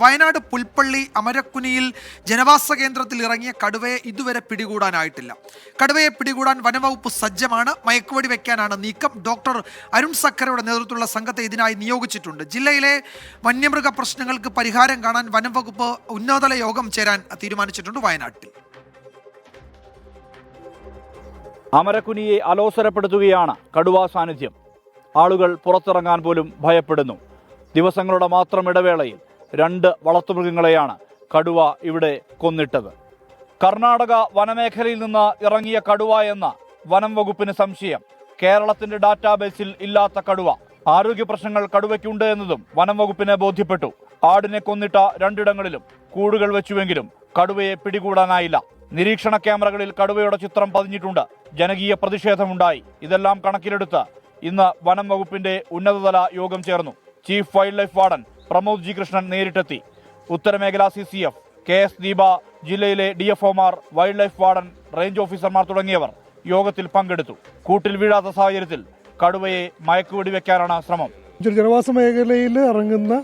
വയനാട് പുൽപ്പള്ളി അമരക്കുനിയിൽ ജനവാസ കേന്ദ്രത്തിൽ ഇറങ്ങിയ കടുവയെ ഇതുവരെ പിടികൂടാനായിട്ടില്ല. കടുവയെ പിടികൂടാൻ വനംവകുപ്പ് സജ്ജമാണ്. മയക്കുവടി വയ്ക്കാനാണ് നീക്കം. ഡോക്ടർ അരുൺ സക്കരയുടെ നേതൃത്വത്തിലുള്ള സംഘത്തെ ഇതിനായി നിയോഗിച്ചിട്ടുണ്ട്. ജില്ലയിലെ വന്യമൃഗ പ്രശ്നങ്ങൾക്ക് പരിഹാരം കാണാൻ വനംവകുപ്പ് ഉന്നതതല യോഗം ചേരാൻ തീരുമാനിച്ചിട്ടുണ്ട് വയനാട്ടിൽ. അമരക്കുനിയെ അലോസരപ്പെടുത്തുകയാണ് കടുവ സാന്നിധ്യം. ആളുകൾ പുറത്തിറങ്ങാൻ പോലും ഭയപ്പെടുന്നു. ദിവസങ്ങളുടെ മാത്രം ഇടവേളയിൽ രണ്ട് വളർത്തുമൃഗങ്ങളെയാണ് കടുവ ഇവിടെ കൊന്നിട്ടത്. കർണാടക വനമേഖലയിൽ നിന്ന് ഇറങ്ങിയ കടുവ എന്ന വനം വകുപ്പിന് സംശയം. കേരളത്തിന്റെ ഡാറ്റാബേസിൽ ഇല്ലാത്ത കടുവ. ആരോഗ്യ പ്രശ്നങ്ങൾ കടുവയ്ക്കുണ്ട് എന്നതും വനം വകുപ്പിനെ ബോധ്യപ്പെട്ടു. ആടിനെ കൊന്നിട്ട രണ്ടിടങ്ങളിലും കൂടുകൾ വെച്ചുവെങ്കിലും കടുവയെ പിടികൂടാനായില്ല. നിരീക്ഷണ ക്യാമറകളിൽ കടുവയുടെ ചിത്രം പതിഞ്ഞിട്ടുണ്ട്. ജനകീയ പ്രതിഷേധമുണ്ടായി. ഇതെല്ലാം കണക്കിലെടുത്ത് ഇന്ന് വനം വകുപ്പിന്റെ ഉന്നതതല യോഗം ചേർന്നു. Chief wild life warden Pramod G Krishnan നേരിട്ടെത്തി. ഉത്തരമേഖലാ C C F K S Deepa ജില്ലയിലെ ഡി എഫ് ഒമാർ വൈൽഡ് ലൈഫ് വാർഡൻ റേഞ്ച് ഓഫീസർമാർ തുടങ്ങിയവർ യോഗത്തിൽ പങ്കെടുത്തു. കൂട്ടിൽ വീഴാത്ത സാഹചര്യത്തിൽ കടുവയെ മയക്കുവെടി വെക്കാനാണ് ശ്രമം. ജനവാസ മേഖലയിൽ ഇറങ്ങുന്ന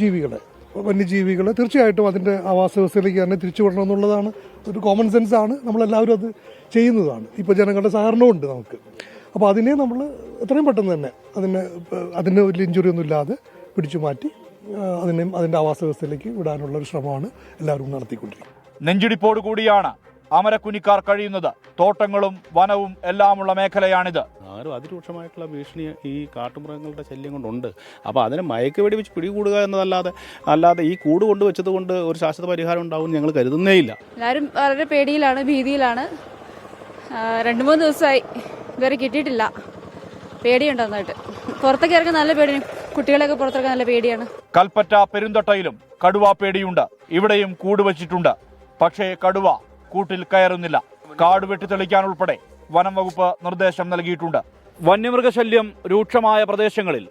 ജീവികളെ വന്യജീവികളെ തീർച്ചയായിട്ടും അതിന്റെ ആവാസ വ്യവസ്ഥയിലേക്ക് തന്നെ തിരിച്ചു വിടണം എന്നുള്ളതാണ് ഒരു കോമൺ സെൻസ് ആണ്. നമ്മളെല്ലാവരും അത് ചെയ്യുന്നതാണ്. ഇപ്പോൾ ജനങ്ങളുടെ സഹകരണവും ഉണ്ട് നമുക്ക്. അപ്പോൾ അതിനെ നമ്മൾ എത്രയും പെട്ടെന്ന് തന്നെ അതിനെ അതിന് വലിയ ഇഞ്ചുറി ഒന്നും ഇല്ലാതെ പിടിച്ചു മാറ്റി അതിനെ അതിന്റെ ആവാസ വ്യവസ്ഥയിലേക്ക് വിടാനുള്ള ഒരു ശ്രമമാണ് എല്ലാവരും നടത്തിക്കൊണ്ടിരിക്കുന്നത്. നെഞ്ചിടിപ്പോട് കൂടിയാണ് അമരക്കുനിക്കാർ കഴിയുന്നത്. തോട്ടങ്ങളും വനവും എല്ലാമുള്ള മേഖലയാണിത്. ആരും അതിരൂക്ഷമായിട്ടുള്ള ഭീഷണി ഈ കാട്ടുമൃഗങ്ങളുടെ ശല്യം കൊണ്ടുണ്ട്. അപ്പോൾ അതിനെ മയക്ക് വെടി വെച്ച് പിടികൂടുക എന്നതല്ലാതെ അല്ലാതെ ഈ കൂട് കൊണ്ട് വെച്ചത് കൊണ്ട് ഒരു ശാശ്വത പരിഹാരം ഉണ്ടാവും ഞങ്ങൾ കരുതുന്നേ ഇല്ല. എല്ലാവരും വളരെ പേടിയിലാണ് ഭീതിയിലാണ്. രണ്ട് മൂന്ന് ദിവസമായി ഇതുവരെ കിട്ടിയിട്ടില്ല. പേടിയുണ്ട് നന്നായിട്ട്. പുറത്തേക്ക് ഇറങ്ങാൻ നല്ല പേടി കുട്ടികളെയൊക്കെ പുറത്തിറങ്ങാൻ നല്ല പേടിയാണ്. കൽപ്പറ്റ പെരുന്തട്ടയിലും കടുവ പേടിയുണ്ട്. ഇവിടെയും കൂട് വെച്ചിട്ടുണ്ട്. പക്ഷേ കടുവ കൂട്ടിൽ കയറുന്നില്ല. കാട് വെട്ടിത്തെളിക്കാൻ ഉൾപ്പെടെ വനം വകുപ്പ് നിർദ്ദേശം നൽകിയിട്ടുണ്ട്. വന്യമൃഗശല്യം രൂക്ഷമായ പ്രദേശങ്ങളിൽ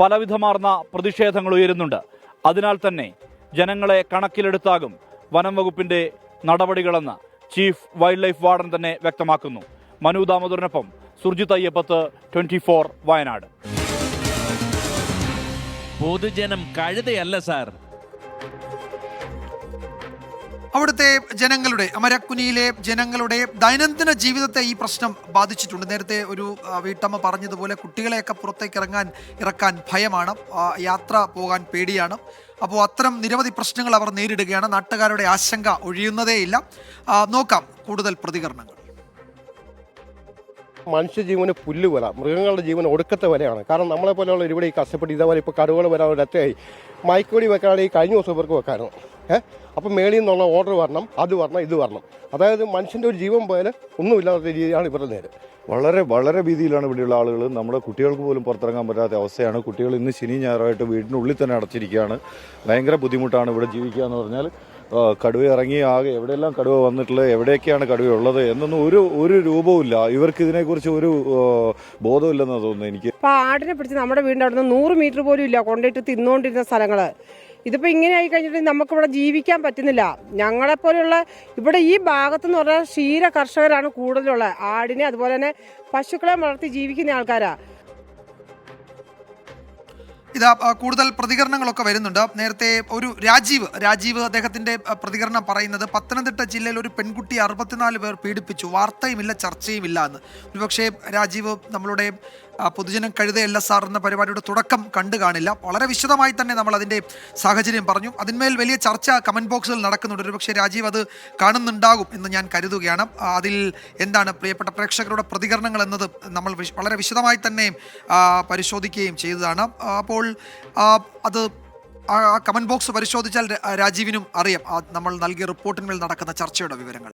പലവിധമാർന്ന പ്രതിഷേധങ്ങൾ ഉയരുന്നുണ്ട്. അതിനാൽ തന്നെ ജനങ്ങളെ കണക്കിലെടുത്താകും വനം വകുപ്പിന്റെ നടപടികളെന്ന് ചീഫ് വൈൽഡ് ലൈഫ് വാർഡൻ തന്നെ വ്യക്തമാക്കുന്നു. മനു ദാമോദരനൊപ്പം സുർജിത് അയ്യപ്പത്ത് ട്വന്റി വയനാട്. പൊതുജനം കഴുതയല്ല സാർ. അവിടുത്തെ ജനങ്ങളുടെ അമരക്കുനിയിലെ ജനങ്ങളുടെ ദൈനംദിന ജീവിതത്തെ ഈ പ്രശ്നം ബാധിച്ചിട്ടുണ്ട്. നേരത്തെ ഒരു വീട്ടമ്മ പറഞ്ഞതുപോലെ കുട്ടികളെയൊക്കെ പുറത്തേക്ക് ഇറങ്ങാൻ ഇറക്കാൻ ഭയമാണ്. യാത്ര പോകാൻ പേടിയാണ്. അപ്പോൾ അത്തരം നിരവധി പ്രശ്നങ്ങൾ അവർ നേരിടുകയാണ്. നാട്ടുകാരുടെ ആശങ്ക ഒഴിയുന്നതേയില്ല. നോക്കാം കൂടുതൽ പ്രതികരണങ്ങൾ. മനുഷ്യജീവന് പുല്ല് വില മൃഗങ്ങളുടെ ജീവന് ഒടുക്കത്തെ വിലയാണ്. കാരണം നമ്മളെ പോലെയുള്ള ഇവിടെ ഈ കഷ്ടപ്പെട്ട് ഇതേപോലെ ഇപ്പോൾ കടുവകൾ വരാൻ മൈക്കോടി വെക്കാനാണ് ഈ കഴിഞ്ഞ ദിവസം ഇവർക്ക് വെക്കാനും ഏഹ് അപ്പം മേളിൽ നിന്നുള്ള ഓർഡർ വരണം അത് വരണം ഇത് വരണം. അതായത് മനുഷ്യന്റെ ഒരു ജീവൻ പോയാൽ ഒന്നുമില്ലാത്ത രീതിയാണ് ഇവരുടെ നേര്. വളരെ വളരെ ഭീതിയിലാണ് ഇവിടെയുള്ള ആളുകൾ നമ്മുടെ കുട്ടികൾക്ക് പോലും പുറത്തിറങ്ങാൻ പറ്റാത്ത അവസ്ഥയാണ്. കുട്ടികൾ ഇന്ന് ശനി ഞായറായിട്ട് വീടിനുള്ളിൽ തന്നെ അടച്ചിരിക്കുകയാണ്. ഭയങ്കര ബുദ്ധിമുട്ടാണ് ഇവിടെ ജീവിക്കുക എന്ന് പറഞ്ഞാൽ. കടുവ ഇറങ്ങി ആകെ എവിടെയെല്ലാം കടുവ വന്നിട്ടുള്ളത് എവിടെയൊക്കെയാണ് കടുവ ഉള്ളത് എന്നൊന്നും ഒരു ഒരു രൂപവുമില്ല. ഇവർക്ക് ഇതിനെക്കുറിച്ച് ഒരു ബോധമില്ലെന്ന് തോന്നുന്നു എനിക്ക്. ഇപ്പൊ ആടിനെ പിടിച്ച് നമ്മുടെ വീടിന്റെ അവിടെ നിന്ന് നൂറ് മീറ്റർ പോലും ഇല്ല കൊണ്ടിട്ട് തിന്നുകൊണ്ടിരുന്ന സ്ഥലങ്ങൾ. ഇതിപ്പോ ഇങ്ങനെ ആയി കഴിഞ്ഞിട്ട് നമുക്കിവിടെ ജീവിക്കാൻ പറ്റുന്നില്ല. ഞങ്ങളെ ഞങ്ങളെപ്പോലെയുള്ള ഇവിടെ ഈ ഭാഗത്ത് എന്ന് പറഞ്ഞാൽ ക്ഷീര കർഷകരാണ് കൂടുതലുള്ളത്. ആടിനെ അതുപോലെ തന്നെ പശുക്കളെ വളർത്തി ജീവിക്കുന്ന ആൾക്കാരാ. ഇതാ കൂടുതൽ പ്രതികരണങ്ങളൊക്കെ വരുന്നുണ്ട്. നേരത്തെ ഒരു രാജീവ് രാജീവ് അദ്ദേഹത്തിന്റെ പ്രതികരണം പറയുന്നത് പത്തനംതിട്ട ജില്ലയിൽ ഒരു പെൺകുട്ടി അറുപത്തിനാല് പേർ പീഡിപ്പിച്ചു. വാർത്തയുമില്ല ചർച്ചയുമില്ല എന്ന്. ഒരുപക്ഷെ രാജീവ് നമ്മളുടെ പൊതുജനം കഴുതയല്ല സാർ എന്ന പരിപാടിയുടെ തുടക്കം കണ്ടു കാണില്ല. വളരെ വിശദമായി തന്നെ നമ്മൾ അതിന്റെ സാഹചര്യം പറഞ്ഞു. അതിന്മേൽ വലിയ ചർച്ച കമന്റ് ബോക്സിൽ നടക്കുന്നുണ്ട്. ഒരുപക്ഷെ രാജീവ് അത് കാണുന്നുണ്ടാകും എന്ന് ഞാൻ കരുതുകയാണ്. അതിൽ എന്താണ് പ്രിയപ്പെട്ട പ്രേക്ഷകരുടെ പ്രതികരണങ്ങൾ എന്നത് നമ്മൾ വളരെ വിശദമായി തന്നെ പരിശോധിക്കുകയും ചെയ്തതാണ്. അപ്പോൾ അത് ആ കമന്റ് ബോക്സ് പരിശോധിച്ചാൽ രാജീവിനും അറിയാം. നമ്മൾ നൽകിയ റിപ്പോർട്ടിന്മേൽ നടക്കുന്ന ചർച്ചയുടെ വിവരങ്ങൾ.